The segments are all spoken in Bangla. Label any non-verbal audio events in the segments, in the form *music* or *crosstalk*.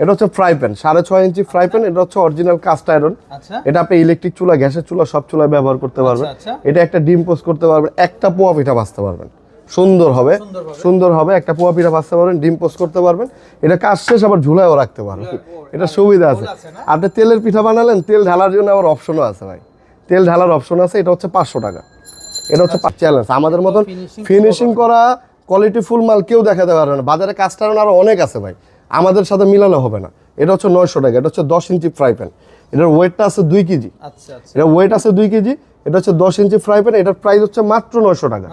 এটা হচ্ছে ফ্রাই প্যান সাড়ে ছয় ইঞ্চি ফ্রাই প্যান এটা হচ্ছে অরিজিনাল কাস্ট আয়রন। আচ্ছা। এটা আপনি ইলেকট্রিক চুলা গ্যাসের চুলা সব চুলায় ব্যবহার করতে পারবেন। আচ্ছা, এটা একটা ডিম পোস্ট করতে পারবেন একটা পোয়া পিঠা ভাজতে পারবেন। সুন্দর হবে সুন্দর হবে। একটা পোয়া পিঠা ভাজতে পারবেন ডিম পোস্ট করতে পারবেন। এটা কাজ শেষ আবার ঝুলায়ও রাখতে পারবেন। এটা সুবিধা আছে? আপনি তেলের পিঠা বানালেন তেল ঢালার জন্য আবার অপশনও আছে ভাই। তেল ঢালার অপশন আছে এটা হচ্ছে পাঁচশো টাকা। এটা হচ্ছে চ্যালেঞ্জ আমাদের মতন ফিনিশিং করা কোয়ালিটি ফুল মাল কেউ দেখাতে পারবে না। বাজারে কাস্টার আরও অনেক আছে ভাই। আমাদের সাথে মিলানো হবে না। এটা হচ্ছে নয়শো টাকা এটা হচ্ছে দশ ইঞ্চি ফ্রাই প্যান। এটার ওয়েটটা আছে দুই কেজি। আচ্ছা আচ্ছা। এটা ওয়েট আছে দুই কেজি এটা হচ্ছে দশ ইঞ্চি ফ্রাই প্যান এটার প্রাইস হচ্ছে মাত্র নয়শো টাকা।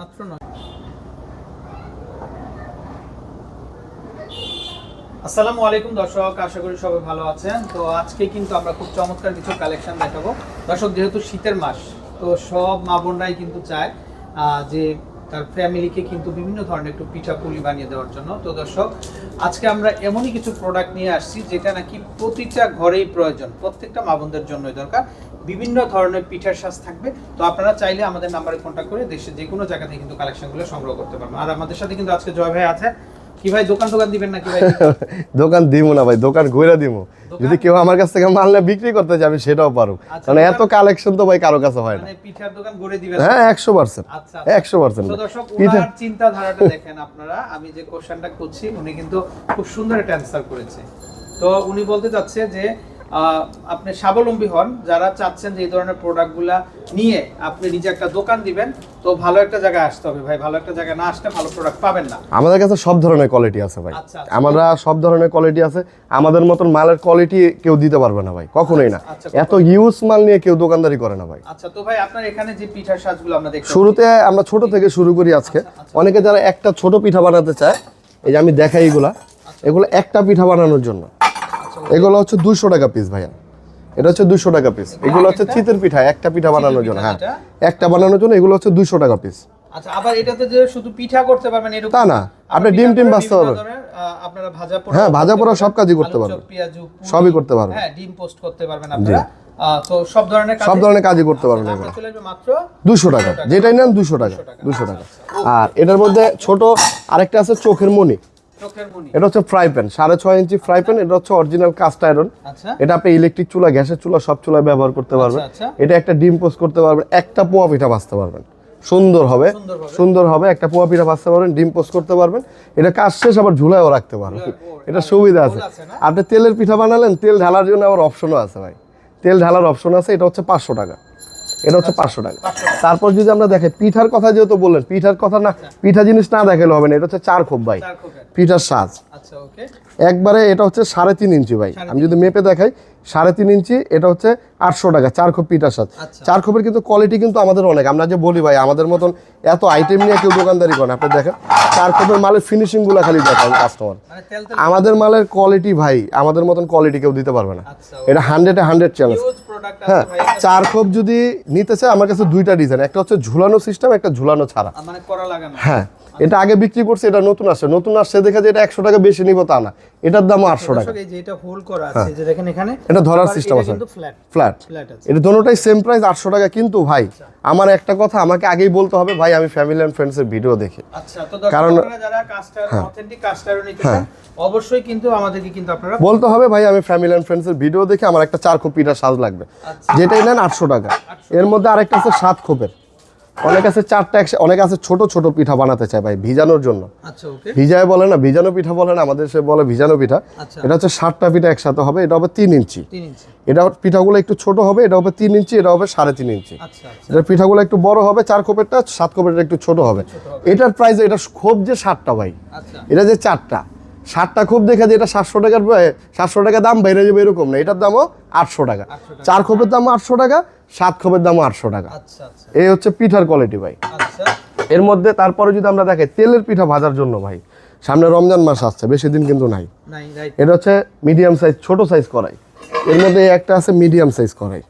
আসসালামু আলাইকুম দর্শক আশা করি সবাই ভালো আছেন। তো আজকে কিন্তু আমরা খুব চমৎকার কিছু কালেকশন দেখাবো। দর্শক যেহেতু শীতের মাস তো সব মা বোনরাই কিন্তু চায় যে তার ফ্যামিলিকে কিন্তু বিভিন্ন ধরনের একটু পিঠা পুলি বানিয়ে দেওয়ার জন্য। তো দর্শক, আজকে আমরা এমনই কিছু প্রোডাক্ট নিয়ে আসছি যেটা নাকি প্রতিটা ঘরেই প্রয়োজন, প্রত্যেকটা মা বোনদের জন্যই দরকার। বিভিন্ন ধরনের পিঠার সাজ থাকবে। তো আপনারা চাইলে আমাদের নাম্বারে কন্ট্যাক্ট করে দেশের যে কোনো জায়গা থেকে কিন্তু কালেকশনগুলো সংগ্রহ করতে পারবেন। আর আমাদের সাথে কিন্তু আজকে জয় ভাই আছে। কি ভাই দোকান দোকান দিবেন নাকি ভাই? *laughs* দোকান দিমু না ভাই দোকান ঘুরে দিমু। যদি কেউ আমার কাছ থেকে মাল না বিক্রি করতে যাবে সেটাও পারো আচ্ছা, কারণ এত কালেকশন তো ভাই কারও কাছে হয় না। মানে পিঠার দোকান ঘুরে দিবেন? হ্যাঁ একশো পার্সেন্ট আচ্ছা একশো পার্সেন্ট তো দর্শক পিঠা চিন্তা ধারাটা দেখেন আপনারা। আমি যে কোশ্চেনটা করছি উনি কিন্তু খুব সুন্দর একটা অ্যানসার করেছে। তো উনি বলতে চাচ্ছে যে আপনি স্বাবলম্বী হন যারা চাচ্ছেন যে এই ধরনের প্রোডাক্টগুলা নিয়ে আপনি নিজে একটা দোকান দিবেন তো ভালো একটা জায়গায় আসতে হবে ভাই ভালো একটা জায়গায় না আসলে ভালো প্রোডাক্ট পাবেন না। আমাদের কাছে সব ধরনের কোয়ালিটি আছে ভাই। আচ্ছা, আচ্ছা। আমরা সব ধরনের কোয়ালিটি আছে আমাদের মতন মালের কোয়ালিটি কেউ দিতে পারবে না ভাই কখনোই না। আচ্ছা, এত ইউজ মাল নিয়ে কেউ দোকানদারি করে না ভাই। আচ্ছা তো ভাই আপনার এখানে যে পিঠার সাজগুলো আমরা দেখতে শুরুতে আমরা ছোট থেকে শুরু করি আজকে। অনেকে যারা একটা ছোট পিঠা বানাতে চায় এই যে আমি দেখাই এগুলা এগুলো একটা পিঠা বানানোর জন্য। এগুলো হচ্ছে দুশো টাকা পিস ভাইয়া। এটা হচ্ছে দুশো টাকা পিস এগুলো হচ্ছে চিতের পিঠা একটা পিঠা বানানোর জন্য হ্যাঁ। একটা বানানোর জন্য এগুলো হচ্ছে দুশো টাকা পিস আচ্ছা আবার এটাতে যে শুধু পিঠা করতে পারবেন এরকম তা না, আপনি ডিম টিম ভাজতে পারবেন। আপনারা ভাজা পোড়া হ্যাঁ, ভাজা পোড়া সব কাজই করতে পারবেন। সবই করতে পারবেন। হ্যাঁ ডিম পোস্ট করতে পারবেন আপনারা। তো সব ধরনের সব ধরনের কাজই করতে পারবেন এগুলো। মাত্র দুশো টাকা। যেটাই নেন দুশো টাকা। দুশো টাকা। আর এটার মধ্যে ছোট আরেকটা আছে চোখের চোখের মনি এটা হচ্ছে ফ্রাই প্যান সাড়ে ছয় ইঞ্চি ফ্রাই প্যান এটা হচ্ছে অরিজিনাল কাস্ট আয়রন। আচ্ছা। এটা আপনি ইলেকট্রিক চুলা গ্যাসের চুলা সব চুলায় ব্যবহার করতে পারবেন। আচ্ছা। এটা একটা ডিম পোস্ট করতে পারবেন একটা পোয়া পিঠা ভাজতে পারবেন। সুন্দর হবে সুন্দর হবে। একটা পোয়া পিঠা ভাজতে পারবেন ডিম পোস্ট করতে পারবেন। এটা কাজ শেষ আবার ঝুলায়ও রাখতে পারবেন। এটা সুবিধা আছে? আপনি তেলের পিঠা বানালেন তেল ঢালার জন্য আবার অপশনও আছে ভাই। তেল ঢালার অপশন আছে এটা হচ্ছে পাঁচশো টাকা। এটা হচ্ছে পাঁচশো টাকা। তারপর যদি আমরা দেখি পিঠার কথা যেহেতু বললেন পিঠার কথা না পিঠা জিনিস না দেখালে হবে না এটা হচ্ছে চার খোপ ভাই। পিঠার সাজ। আচ্ছা একবারে এটা হচ্ছে সাড়ে তিন ইঞ্চি ভাই। আমি যদি মেপে দেখাই সাড়ে তিন ইঞ্চি এটা হচ্ছে আটশো টাকা চার খোপ পিঠার সাথে আচ্ছা। চার খোপের কিন্তু কোয়ালিটি কিন্তু আমাদের অনেক। আমরা যে বলি ভাই আমাদের মতন এত আইটেম নিয়ে কেউ দোকানদারি করে। আপনি দেখেন চার খোপের মালের ফিনিশিংগুলো খালি দেখান কাস্টমার মানে তেল আমাদের মালের কোয়ালিটি ভাই আমাদের মতন কোয়ালিটি কেউ দিতে পারবে না। আচ্ছা এটা হান্ড্রেডে হান্ড্রেড চ্যালেঞ্জ হ্যাঁ চার খোপ যদি নিতে চায় আমার কাছে দুইটা ডিজাইন একটা হচ্ছে ঝুলানো সিস্টেম একটা ঝুলানো ছাড়া। মানে হ্যাঁ এটা আগে বিক্রি করছে এটা নতুন আসছে। নতুন আসছে দেখে যে এটা একশো টাকা বেশি নিব তা না। এটার দাম আটশো টাকা। দর্শক এই যে এটা হোল করা আছে যে দেখেন এখানে এটা ধরার সিস্টেম আছে। কিন্তু ফ্ল্যাট ফ্ল্যাট ফ্ল্যাট আছে। এটা দোনোটাই সেম প্রাইস আটশো টাকা। কিন্তু ভাই আমার একটা কথা আমাকে আগেই বলতে হবে ভাই আমি ফ্যামিলি অ্যান্ড ফ্রেন্ডসের ভিডিও দেখি। আচ্ছা কারণ- নিতে চান অবশ্যই কিন্তু আমাদেরকে কিন্তু আপনারা বলতে হবে ভাই আমি ফ্যামিলি অ্যান্ড ফ্রেন্ডসের ভিডিও দেখে আমার একটা চার খোপিটা সাজ লাগবে। আচ্ছা। যেটাই নেন আটশো টাকা। এর মধ্যে আরেকটা আছে সাত খোপের। অনেক আছে চারটা একসাথে অনেক আছে ছোট ছোট পিঠা বানাতে চায় ভাই ভিজানোর জন্য। আচ্ছা ওকে ভিজায় বলে না ভিজানো পিঠা বলে না আমাদের সে বলে ভিজানো পিঠা। আচ্ছা। এটা হচ্ছে ষাটটা পিঠা একসাথে হবে এটা হবে তিন ইঞ্চি। এটা পিঠাগুলো একটু ছোট হবে এটা হবে তিন ইঞ্চি এটা হবে সাড়ে তিন ইঞ্চি। আচ্ছা আচ্ছা। এটার পিঠাগুলো একটু বড় হবে চার কোপেরটা সাত কোপেরটা একটু ছোট হবে। এটার প্রাইস এটা খোপ যে সাতটা ভাই আচ্ছা। এটা যে চারটা সাতটা খোপ দেখা যে এটা সাতশো টাকার সাতশো টাকা দাম বেড়ে যাবে এরকম না। এটার দামও আটশো টাকা। চার খোপের দামও আটশো টাকা সাত খোপের দামও আটশো টাকা। আচ্ছা আচ্ছা। এই হচ্ছে পিঠার কোয়ালিটি ভাই। আচ্ছা। এর মধ্যে তারপরে যদি আমরা দেখি তেলের পিঠা ভাজার জন্য ভাই। সামনে রমজান মাস আসছে বেশি দিন কিন্তু নাই। এটা হচ্ছে মিডিয়াম সাইজ ছোট সাইজ করাই এর মধ্যে একটা আছে মিডিয়াম সাইজ করাই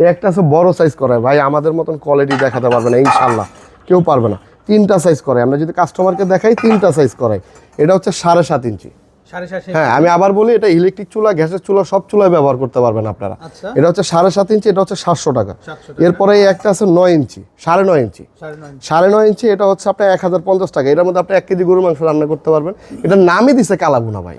এই একটা আছে বড় সাইজ করাই ভাই আমাদের মতন কোয়ালিটি দেখাতে পারবে না ইনশাল্লাহ। কেউ পারবে না। তিনটা সাইজ করাই আমরা যদি কাস্টমারকে দেখাই তিনটা সাইজ করাই এটা হচ্ছে সাড়ে সাত ইঞ্চি। হ্যাঁ আমি আবার বলি এটা ইলেকট্রিক চুলা গ্যাসের চুলা সব চুলায় ব্যবহার করতে পারবেন আপনারা। আচ্ছা। এটা হচ্ছে সাড়ে সাত ইঞ্চি এটা হচ্ছে সাতশো টাকা। এরপরে একটা আছে নয় ইঞ্চি সাড়ে নয় ইঞ্চি। সাড়ে নয় ইঞ্চি। এটা হচ্ছে আপনার এক হাজার পঞ্চাশ টাকা। এটার মধ্যে আপনি এক কেজি গরু মাংস রান্না করতে পারবেন। এটার নামই দিছে কালাভুনা ভাই।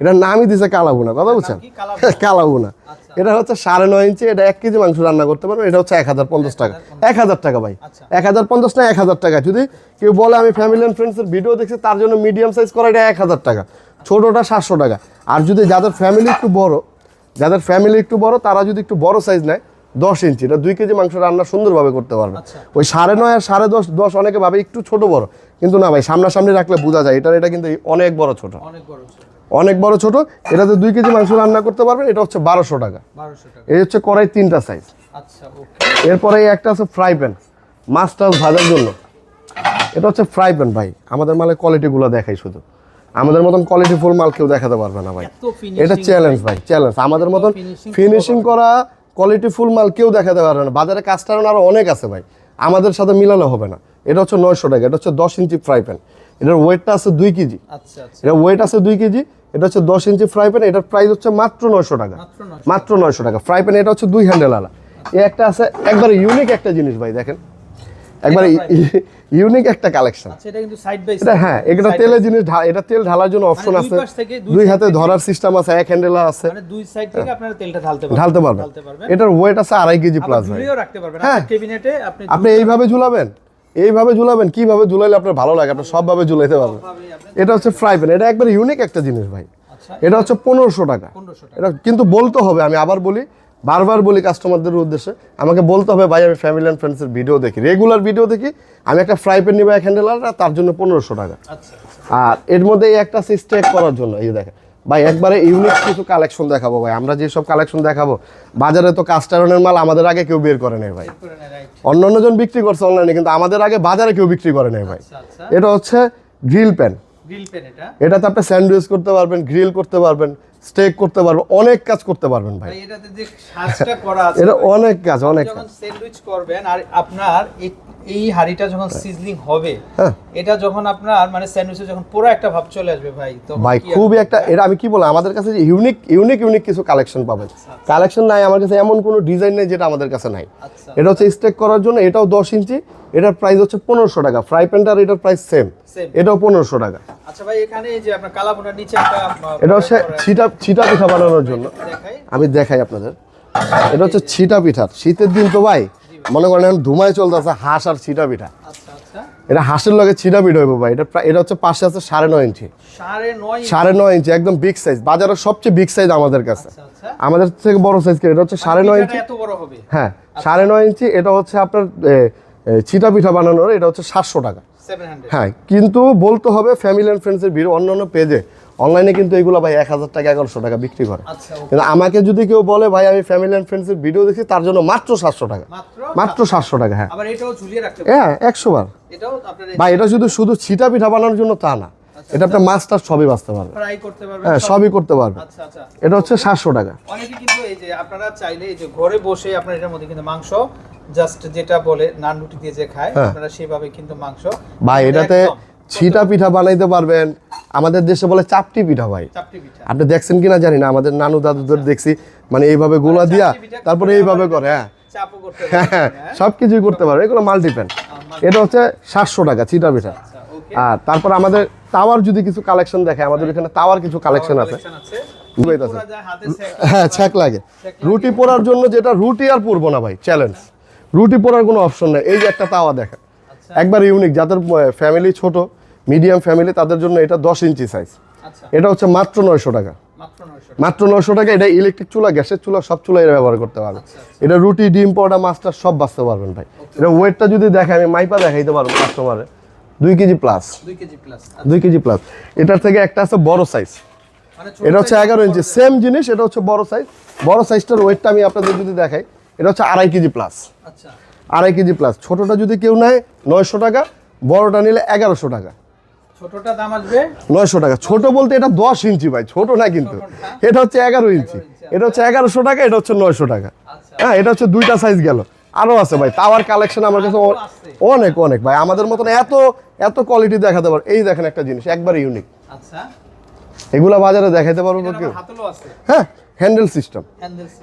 এটার নামই দিছে কালাভুনা কথা বুঝছেন কি কালা কালাভুনা। আচ্ছা। এটা হচ্ছে সাড়ে নয় ইঞ্চি এটা এক কেজি মাংস রান্না করতে পারবেন এটা হচ্ছে এক হাজার পঞ্চাশ টাকা। এক হাজার টাকা। ভাই। আচ্ছা। এক হাজার পঞ্চাশ না এক হাজার টাকা। যদি কেউ বলে আমি ফ্যামিলি অ্যান্ড ফ্রেন্ডসের ভিডিও দেখছি তার জন্য মিডিয়াম সাইজ করা এটা এক হাজার টাকা। ছোটোটা সাতশো টাকা। আর যদি যাদের ফ্যামিলি একটু বড় যাদের ফ্যামিলি একটু বড় তারা যদি একটু বড় সাইজ নেয় দশ ইঞ্চি এটা দুই কেজি মাংস রান্না সুন্দরভাবে করতে পারবে। আচ্ছা। ওই সাড়ে নয় আর সাড়ে দশ দশ অনেকে ভাবে একটু ছোট বড়। কিন্তু না ভাই সামনাসামনি রাখলে বোঝা যায় এটা এটা কিন্তু অনেক বড় ছোট। অনেক বড় অনেক বড় ছোট এটাতে দুই কেজি মাংস রান্না করতে পারবেন এটা হচ্ছে বারোশো টাকা। এই হচ্ছে কড়াই তিনটা সাইজ আচ্ছা এরপরে একটা আছে ফ্রাই প্যান মাছ টাছ ভাজার জন্য। এটা হচ্ছে ফ্রাই প্যান ভাই আমাদের মালের কোয়ালিটিগুলো দেখাই শুধু। আমাদের মতন কোয়ালিটি ফুল মাল কেউ দেখাতে পারবে না ভাই। এটা চ্যালেঞ্জ ভাই চ্যালেঞ্জ আমাদের মতন ফিনিশিং করা। কোয়ালিটি ফুল মাল কেউ দেখাতে পারবে না। বাজারে কাজটা আরও অনেক আছে ভাই। আমাদের সাথে মিলালে হবে না। এটা হচ্ছে নয়শো টাকা এটা হচ্ছে দশ ইঞ্চি ফ্রাই প্যান। এটার ওয়েটটা আছে দুই কেজি। আচ্ছা আচ্ছা। এটা ওয়েট আছে দুই কেজি এটা হচ্ছে দশ ইঞ্চি ফ্রাই প্যান এটার প্রাইস হচ্ছে মাত্র নয়শো টাকা। মাত্র নয়শো টাকা। ফ্রাই প্যান এটা হচ্ছে দুই হ্যান্ডেল আলা। এই একটা আছে একবারে ইউনিক একটা জিনিস ভাই দেখেন। একবারে ইউনিক *laughs* একটা কালেকশন আচ্ছা এটা হ্যাঁ এটা তেলের জিনিস এটা তেল ঢালার জন্য অপশন মানে আছে। দুই হাতে ধরার সিস্টেম আছে এক হ্যান্ডেল আছে। মানে দুই সাইড থেকে আপনারা তেলটা ঢালতে পারবেন। ঢালতে পারবেন। এটার ওয়েট আছে আড়াই কেজি প্লাস ভাই। রাখতে পারবেন। হ্যাঁ। কেবিনেটে আপনি আপনি এইভাবে ঝুলাবেন? এইভাবে ঝুলাবেন কীভাবে ঝুলাইলে আপনার ভালো লাগে আপনি সবভাবে ঝুলাইতে পারবেন। এটা হচ্ছে ফ্রাই প্যান এটা একবার ইউনিক একটা জিনিস ভাই। আচ্ছা। এটা হচ্ছে পনেরোশো টাকা। এটা কিন্তু বলতে হবে আমি আবার বলি বারবার বলি কাস্টমারদের উদ্দেশ্যে আমাকে বলতে হবে ভাই আমি ফ্যামিলি অ্যান্ড ফ্রেন্ডসের ভিডিও দেখি রেগুলার ভিডিও দেখি আমি একটা ফ্রাই প্যান নিবো এক হ্যান্ডেল আর তার জন্য পনেরোশো টাকা। আচ্ছা। আর এর মধ্যে এই একটা স্টেক করার জন্য এই দেখেন। ভাই একবারে ইউনিক কিছু কালেকশন দেখাবো ভাই। আমরা যেসব কালেকশন দেখাবো বাজারে তো কাস্টারনের মাল আমাদের আগে কেউ বের করে নেই ভাই। অন্য অন্য জন বিক্রি করছে অনলাইনে কিন্তু আমাদের আগে বাজারে কেউ বিক্রি করে নেই ভাই। আচ্ছা আচ্ছা। এটা হচ্ছে গ্রিল প্যান গ্রিল পেন এটা? এটাতে আপনি স্যান্ডউইচ করতে পারবেন গ্রিল করতে পারবেন। স্টেক করতে পারবেন অনেক কাজ করতে পারবেন ভাই। ভাই এটাতে যে সাজটা করা আছে এটা অনেক কাজ অনেক কাজ। যখন স্যান্ডউইচ করবেন আর আপনার এই- হাড়িটা যখন সিজলিং হবে হ্যাঁ। এটা যখন আপনার মানে স্যান্ডউইচে যখন পুরো একটা ভাব চলে আসবে ভাই তো ভাই খুবই একটা এটা আমি কি বলব আমাদের কাছে ইউনিক ইউনিক ইউনিক কিছু কালেকশন পাবেন। কালেকশন নাই আমার কাছে এমন কোনো ডিজাইন নেই যেটা আমাদের কাছে নাই। আচ্ছা এটা হচ্ছে স্টেক করার জন্য এটাও দশ ইঞ্চি এটার প্রাইস হচ্ছে পনেরোশো টাকা। ফ্রাই প্যানটার এটার প্রাইস সেম এটাও পনেরোশো টাকা। আচ্ছা ভাই এখানে এই যে আপনার কালাবোনার নিচে একটা এটা হচ্ছে ছিটা ছিটা পিঠা বানানোর জন্য। দেখাই আমি দেখাই আপনাদের। এটা হচ্ছে ছিটা পিঠার শীতের দিন তো ভাই মনে করেন এখন ধুমায় চলতেছে হাঁস আর ছিটা পিঠা। আচ্ছা আচ্ছা। এটা হাঁসের লগে ছিটা পিঠা হইব ভাই। এটা এটা হচ্ছে পাশে আছে সাড়ে নয় ইঞ্চি। সাড়ে নয় ইঞ্চি। একদম বিগ সাইজ বাজারের সবচেয়ে বিগ সাইজ আমাদের কাছে। আচ্ছা আমাদের থেকে বড় সাইজ এটা হচ্ছে সাড়ে নয় ইঞ্চি। হ্যাঁ সাড়ে নয় ইঞ্চি এটা হচ্ছে আপনার এ, পিঠা বানানোর এটা হচ্ছে সাতশো টাকা। হ্যাঁ কিন্তু বলতে হবে ফ্যামিলি অ্যান্ড ফ্রেন্ডসের ভিড় অন্যান্য অন্য পেজে অনলাইনে কিন্তু এগুলো ভাই এক হাজার টাকা এগারোশো টাকা বিক্রি করে। আচ্ছা কিন্তু আমাকে যদি কেউ বলে ভাই আমি ফ্যামিলি অ্যান্ড ফ্রেন্ডসের ভিডিও দেখি তার জন্য মাত্র সাতশো টাকা। মাত্র? সাতশো টাকা হ্যাঁ। হ্যাঁ একশো বার। ভাই এটা শুধু শুধু ছিটা পিঠা বানানোর জন্য তা না। এটা আপনার মাছটা সবই বাঁচতে পারবে। ফ্রাই করতে পারবেন হ্যাঁ সবই করতে পারবে। আচ্ছা আচ্ছা। এটা হচ্ছে সাতশো টাকা। অনেকে কিন্তু এই যে আপনারা চাইলে এই যে ঘরে বসে আপনার এটার মধ্যে কিন্তু মাংস জাস্ট যেটা বলে নান রুটি দিয়ে যে খায় হ্যাঁ। আপনারা সেভাবে কিন্তু মাংস ভাই এটাতে ছিটা পিঠা বানাইতে পারবেন। আমাদের দেশে বলে চাপটি পিঠা ভাই। আপনি দেখছেন কিনা জানি না আমাদের নানু দাদুদের দেখছি মানে এইভাবে গোলা দিয়া তারপরে এইভাবে করে হ্যাঁ। হ্যাঁ? সব কিছুই করতে পারবে এগুলো মাল্টিপ্যান এটা হচ্ছে সাতশো টাকা চিটা পিঠা। আচ্ছা। আর তারপর আমাদের তাওয়ার যদি কিছু কালেকশন দেখে আমাদের এখানে তাওয়ার কিছু কালেকশন আছে। হ্যাঁ ছ্যাক লাগে। রুটি পোড়ার জন্য যেটা রুটি আর পরবো না ভাই চ্যালেঞ্জ রুটি পোড়ার কোনো অপশন নেই। এই যে একটা তাওয়া দেখেন। আচ্ছা। একবার ইউনিক যাদের ফ্যামিলি ছোট মিডিয়াম ফ্যামিলি তাদের জন্য এটা দশ ইঞ্চি সাইজ আচ্ছা। এটা হচ্ছে মাত্র নয়শো টাকা। মাত্র নয়শো টাকা। এটা ইলেকট্রিক চুলা গ্যাসের চুলা সব চুলা এটা ব্যবহার করতে পারবেন এটা রুটি ডিম পোড়া মাছটা সব বাঁচতে পারবেন ভাই। এটা ওয়েটটা যদি দেখে আমি মাইপা দেখাইতে পারব কাস্টমারে দুই কেজি প্লাস 2 কেজি প্লাস দুই কেজি প্লাস এটার থেকে একটা আছে বড় সাইজ মানে এটা হচ্ছে এগারো ইঞ্চি সেম জিনিস এটা হচ্ছে বড় সাইজ বড় সাইজটার ওয়েটটা আমি আপনাদের যদি দেখাই এটা হচ্ছে আড়াই কেজি প্লাস আচ্ছা। আড়াই কেজি প্লাস ছোটটা যদি কেউ নেয় নয়শো টাকা। বড়টা নিলে এগারোশো টাকা। ছোটটা দাম আসবে? নয়শো টাকা। ছোট বলতে এটা দশ ইঞ্চি ভাই ছোট না কিন্তু। এটা হচ্ছে এগারো ইঞ্চি। এটা হচ্ছে এগারোশো টাকা এটা হচ্ছে নয়শো টাকা। আচ্ছা। হ্যাঁ এটা হচ্ছে দুইটা সাইজ গেল। আরও আছে ভাই টাওয়ার কালেকশন আমার কাছে অনেক অনেক ভাই। আমাদের মতন এত এত কোয়ালিটি দেখাতে পারে। এই দেখেন একটা জিনিস একবার ইউনিক আচ্ছা। এগুলা বাজারে দেখাইতে পারব কেউ? হ্যাঁ হ্যান্ডেল সিস্টেম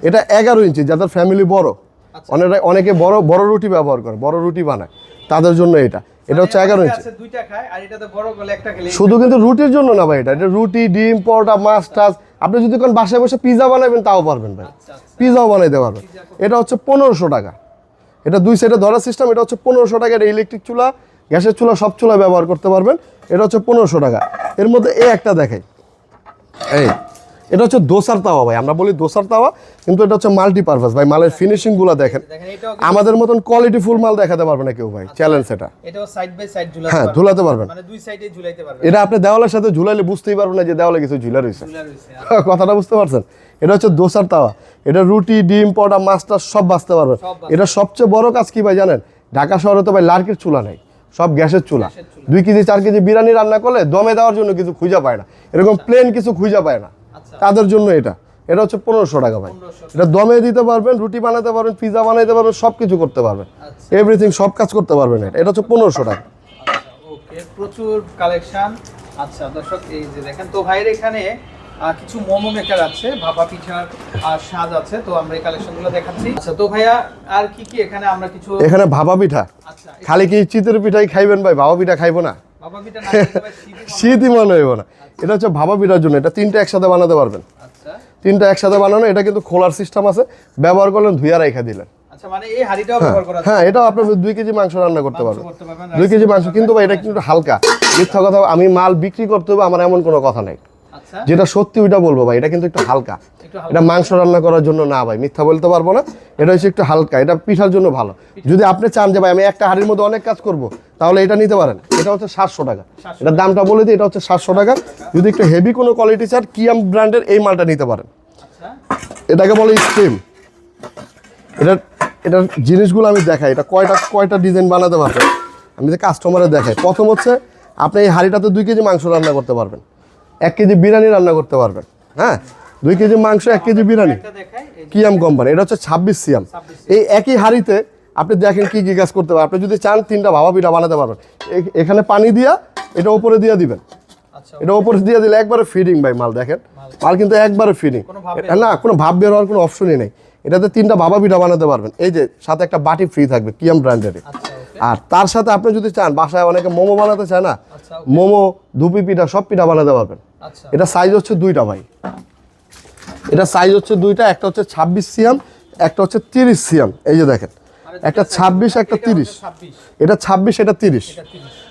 এটা এগারো ইঞ্চি যাদের ফ্যামিলি বড়। আচ্ছা। অনেকে অনেকে বড় বড় রুটি ব্যবহার করে বড় রুটি বানায়। তাদের জন্য এটা। এটা হচ্ছে এগারো ইঞ্চি আছে দুইটা খায় আর এটাতে বড় গলে একটা খেলে শুধু কিন্তু রুটির জন্য না ভাই এটা। এটা রুটি ডিম পরোটা মাছ টাছ। আপনি যদি কোন বাসায় বসে পিজা বানাবেন তাও পারবেন ভাই। আচ্ছা আচ্ছা। পিজাও বানাইতে পারবেন। এটা হচ্ছে পনেরোশো টাকা। এটা দুই সাইডে ধরার সিস্টেম এটা হচ্ছে পনেরোশো টাকা এটা ইলেকট্রিক চুলা। গ্যাসের চুলা সব চুলা ব্যবহার করতে পারবেন। এটা হচ্ছে পনেরোশো টাকা। এর মধ্যে এই একটা দেখাই। এই এটা হচ্ছে দোসার তাওয়া ভাই। আমরা বলি দোসার তাওয়া কিন্তু এটা হচ্ছে মাল্টিপারপাস ভাই। মালের ফিনিশিংগুলো দেখেন। দেখেন আমাদের মতন কোয়ালিটি ফুল মাল দেখাতে পারবে না কেউ ভাই। চ্যালেঞ্জ এটা। এটাও সাইড বাই সাইড ঝুলাতে হ্যাঁ ঝুলাতে পারবেন। মানে দুই সাইডে ঝুলাইতে পারবেন এটা আপনি দেওয়ালের সাথে ঝুলাইলে বুঝতেই পারবেন না যে দেওয়ালে কিছু ঝুলা রয়েছে। ঝুলা রয়েছে কথাটা বুঝতে পারছেন? এটা হচ্ছে দোসার তাওয়া। এটা রুটি ডিম পটা মাছটা সব বাঁচতে বাঁচতে এটা সবচেয়ে বড় কাজ কি ভাই জানেন? ঢাকা শহরে তো ভাই লার্কের চুলা নেই সব গ্যাসের চুলা। দুই কেজি চার কেজি বিরিয়ানি রান্না করলে দমে দেওয়ার জন্য কিছু খুঁজে পায় না। এরকম প্লেন কিছু খুঁজে পায় না। আচ্ছা। তাদের জন্য এটা। এটা হচ্ছে পনেরোশো টাকা ভাই। এটা দমে দিতে পারবেন রুটি বানাতে পারবেন পিজা বানাতে পারবেন সব কিছু করতে পারবেন। আচ্ছা। এভরিথিং সব কাজ করতে পারবেন এটা। এটা হচ্ছে পনেরোশো টাকা। আচ্ছা প্রচুর কালেকশন আচ্ছা দর্শক এই যে দেখেন তো ভাইয়ের এখানে কিছু মোমো মেকার আছে ভাপা পিঠার আর স্বাদ আছে তো আমরা এই কালেকশনগুলো দেখাচ্ছি। আচ্ছা তো ভাইয়া আর কি কি এখানে আমরা কিছু এখানে ভাপা পিঠা। আচ্ছা খালি কি চিতের পিঠাই খাইবেন ভাই? ভাপা পিঠা খাইবো না। শীতই মনে- হইব না। এটা হচ্ছে ভাপা পিঠার জন্য। এটা তিনটা একসাথে বানাতে পারবেন। আচ্ছা। তিনটা একসাথে বানানো এটা কিন্তু খোলার সিস্টেম আছে। ব্যবহার করলেন ধুইয়া রাইখা দিলেন। আচ্ছা মানে যায়? হ্যাঁ এটা আপনি দুই কেজি মাংস রান্না করতে পারবেন। দুই কেজি মাংস কিন্তু ভাই এটা কিন্তু হালকা। মিথ্যা কথা আমি মাল বিক্রি করতে হবে আমার এমন কোনো কথা নাই। যেটা সত্যি ওইটা বলব ভাই এটা কিন্তু একটু হালকা। এটা মাংস রান্না করার জন্য না ভাই মিথ্যা বলতে পারব না। এটা হচ্ছে একটু হালকা এটা পিঠার জন্য ভালো। যদি আপনি চান যে ভাই আমি একটা হাড়ির মধ্যে অনেক কাজ করব তাহলে এটা নিতে পারেন। এটা হচ্ছে সাতশো টাকা। 700 এটার দামটা বলে দিই এটা হচ্ছে সাতশো টাকা। যদি একটু হেভি কোনো কোয়ালিটি চান কিয়াম ব্র্যান্ডের এই মালটা নিতে পারেন। আচ্ছা। এটাকে বলে স্টিম এটার এটার জিনিসগুলো আমি দেখাই। এটা কয়টা কয়টা ডিজাইন বানাতে পারবেন? আমি যে কাস্টমারে দেখাই। প্রথম হচ্ছে আপনি এই হাঁড়িটাতে দুই কেজি মাংস রান্না করতে পারবেন। এক কেজি বিরিয়ানি রান্না করতে পারবেন। হ্যাঁ? দুই কেজি মাংস এক কেজি বিরিয়ানি। কিয়াম কোম্পানি এটা হচ্ছে ছাব্বিশ সিয়াম। এই একই হাঁড়িতে আপনি দেখেন কি কি কাজ করতে পারবেন। আপনি যদি চান তিনটা ভাবা পিঠা বানাতে পারবেন। এখানে পানি দিয়া এটা উপরে দিয়ে দিবেন। আচ্ছা এটা উপরে দিয়ে দিলে একবারে ফিডিং ভাই মাল দেখেন। মাল। কিন্তু একবারে ফিডিং না কোনো ভাব বের হওয়ার কোনো অপশনই নেই। এটাতে তিনটা বাবা পিঠা বানাতে পারবেন। এই যে সাথে একটা বাটি ফ্রি থাকবে কিয়াম ব্র্যান্ডের আর তার সাথে আপনি যদি চান বাসায় অনেকে মোমো বানাতে চায় না আচ্ছা মোমো ধুপি পিঠা সব পিঠা বানাতে পারবেন। আচ্ছা। এটা সাইজ হচ্ছে দুইটা ভাই। এটা সাইজ হচ্ছে দুইটা একটা হচ্ছে ছাব্বিশ সিয়াম একটা হচ্ছে তিরিশ সিয়াম। এই যে দেখেন একটা ছাব্বিশ একটা তিরিশ। এটা ছাব্বিশ এটা তিরিশ।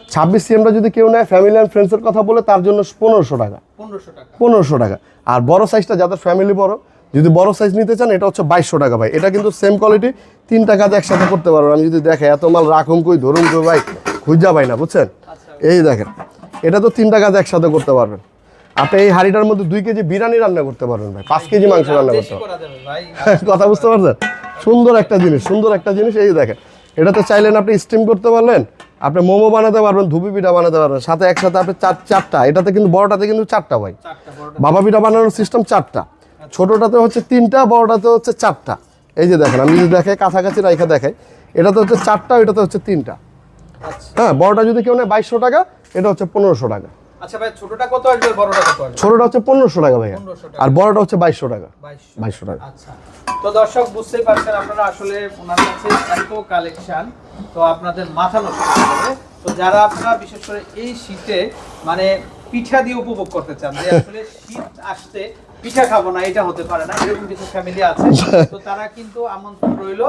ছাব্বিশ সিএমটা যদি কেউ নেয় ফ্যামিলি অ্যান্ড ফ্রেন্ডসের কথা বলে তার জন্য পনেরোশো টাকা। 1500 টাকা। পনেরোশো টাকা। আর বড় সাইজটা যাদের ফ্যামিলি বড় যদি বড় সাইজ নিতে চান এটা হচ্ছে বাইশশো টাকা ভাই। এটা কিন্তু সেম কোয়ালিটি তিনটা কাজ একসাথে করতে পারবেন। আমি যদি দেখে এত মাল রাখুন কই ধরুন কই ভাই খুঁজা পাই না বুঝছেন? আচ্ছা। এই দেখেন এটা তো তিনটা কাজ একসাথে করতে পারবেন। আপনি এই হাঁড়িটার মধ্যে দুই কেজি বিরিয়ানি রান্না করতে পারবেন ভাই পাঁচ কেজি মাংস রান্না করতে পারবেন। *laughs* কথা বুঝতে পারছেন? সুন্দর একটা জিনিস সুন্দর একটা জিনিস এই দেখেন। এটাতে চাইলেন আপনি স্টিম করতে পারলেন আপনি মোমো বানাতে পারবেন ধুপি পিঠা বানাতে পারবেন সাথে একসাথে আপনি চার চারটা এটাতে কিন্তু বড়টাতে কিন্তু চারটা ভাই। বাবা পিঠা বানানোর সিস্টেম চারটা। ছোটোটাতে হচ্ছে তিনটা বড়টাতে হচ্ছে চারটা। এই যে দেখেন আমি যদি দেখাই কাছাকাছি রাইখা দেখাই এটাতে হচ্ছে চারটা এটাতে হচ্ছে তিনটা। আচ্ছা। হ্যাঁ বড়টা যদি কেউ নেয় বাইশশো টাকা এটা হচ্ছে পনেরোশো টাকা। আচ্ছা ভাই ছোটটা কত আসবে বড়টা কত আসবে? ছোটোটা হচ্ছে পনেরোশো টাকা ভাইয়া। আর বড়টা হচ্ছে বাইশশো টাকা। বাইশশো। টাকা। আচ্ছা। তো দর্শক বুঝতেই পারছেন আপনারা আসলে ওনার কাছে এত কালেকশন তো আপনাদের মাথা নষ্ট তো যারা আপনারা বিশেষ করে এই শীতে মানে পিঠা দিয়ে উপভোগ করতে চান যে আসলে শীত আসতে পিঠা খাব না এটা হতে পারে না এরকম কিছু ফ্যামিলি আছে। *laughs* তো তারা কিন্তু আমন্ত্রণ রইল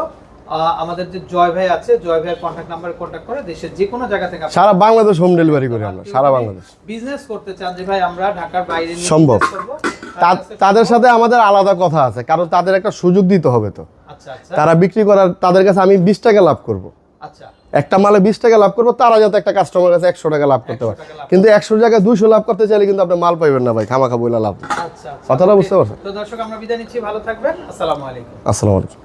আমাদের যে জয় ভাই আছে জয় ভাইয়ের কন্ট্যাক্ট নাম্বারে কন্ট্যাক্ট করে দেশের যে কোনো জায়গা থেকে সারা বাংলাদেশ হোম ডেলিভারি করি আমরা সারা বাংলাদেশ। বিজনেস করতে চান যে ভাই আমরা ঢাকার বাইরে সম্ভব। তাদের সাথে আমাদের আলাদা কথা আছে কারণ তাদের একটা সুযোগ দিতে হবে তো। আচ্ছা আচ্ছা। তারা বিক্রি করার তাদের কাছে আমি বিশ টাকা লাভ করব। আচ্ছা। একটা মালে বিশ টাকা লাভ করব তারা যাতে একটা কাস্টমার কাছে একশো টাকা লাভ করতে পারে। কিন্তু একশো জায়গায় দুইশো লাভ করতে চাইলে কিন্তু আপনি মাল পাইবেন না ভাই খামাখা বইলা লাভ। আচ্ছা আচ্ছা। কথাটা বুঝতে পারছেন? তো দর্শক আমরা বিদায় নিচ্ছি ভালো থাকবেন। আসসালামু আলাইকুম। আসসালামু আলাইকুম।